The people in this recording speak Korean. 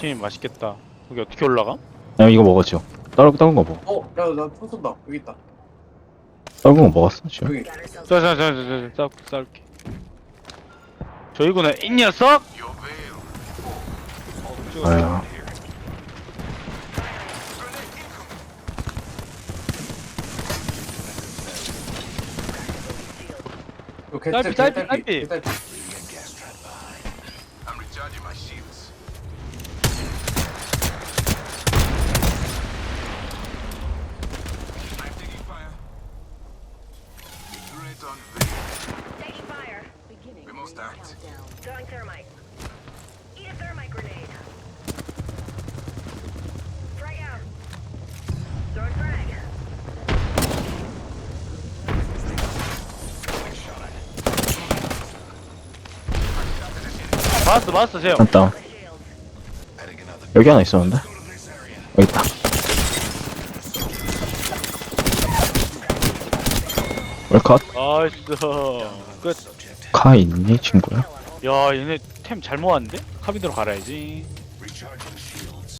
팀이 맛있겠다. 여기 어떻게 올라가? 야 이거 먹었죠 다른 다른 거 먹어 어, 야, 나총 쏜다. 여기 있다. 다른 거 먹었어 지금 여기. 자자자자자 싸 싸울게. 저희구나 이 녀석. 이거 개 딸피, 딸피, 딸피. I'm recharging my shields. I'm taking fire. Threat on veil. Taking fire. We must act. Throwing thermite. Eat a thermite grenade. Frag out. Throwing frag. 봤어 봤어 세요. 맞다. 여기 하나 있었는데. 여기 있다 웰컷 나이스. 끝. Subject. 카 있니 친구야? 야 얘네 템 잘 모았는데? 카비드로 갈아야지.